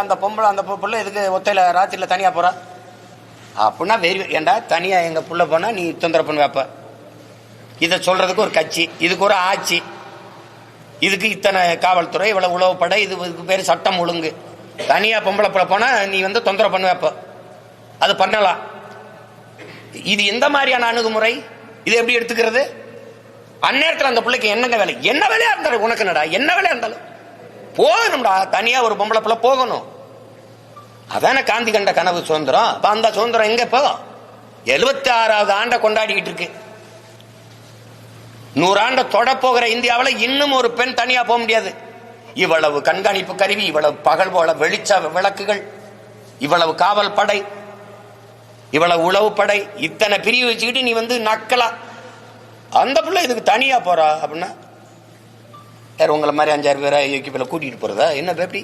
அந்த பொம்பளை அந்த பிள்ளை இதுக்கு ஒத்தையில் ராத்திரியில் தனியாக போகிறா அப்படின்னா வெறி ஏண்டா தனியாக எங்கள் பிள்ளை போனால் நீ தொந்தரவு பண்ணி வைப்ப. இதை சொல்கிறதுக்கு ஒரு கட்சி இதுக்கு ஒரு ஆட்சி. இதுக்கு இத்தனை காவல்துறை இவ்வளோ உளவுப்படை இது இதுக்கு பேர் சட்டம் ஒழுங்கு. தனியாக பொம்பளை பிள்ளை போனால் நீ வந்து தொந்தரவு பண்ணி வைப்ப. அது பண்ணலாம். இது எந்த மாதிரியான அணுகுமுறை? இது எப்படி எடுத்துக்கிறது? அந்நேரத்தில் அந்த பிள்ளைக்கு என்னங்க வேலை? என்ன வேலையாக இருந்தாலும் உனக்கு என்னடா? என்ன வேலையாக இருந்தாலும். போகணும்டா. தனியா ஒரு பொம்பளை பிள்ளை போகணும். அதானே காந்தி கண்ட கனவு சுதந்திரம்? அப்ப அந்த சுதந்திரம் எங்க இப்போ? எழுபத்தி ஆறாவது ஆண்டை கொண்டாடிக்கிட்டு இருக்கு. நூறாண்ட தொட போகிற இந்தியாவில் இன்னும் ஒரு பெண் தனியா போக முடியாது. இவ்வளவு கண்காணிப்பு கருவி இவ்வளவு பகல் போல வெளிச்ச விளக்குகள் இவ்வளவு காவல் படை இவ்வளவு உளவு படை இத்தனை பிரிவு வச்சுக்கிட்டு நீ வந்து நக்கலா. அந்த பிள்ளை இதுக்கு தனியா போறா அப்படின்னா யார் உங்களை மாதிரி அஞ்சாறு பேராக யூகிப்பில் கூட்டிகிட்டு போகிறதா என்ன எப்படி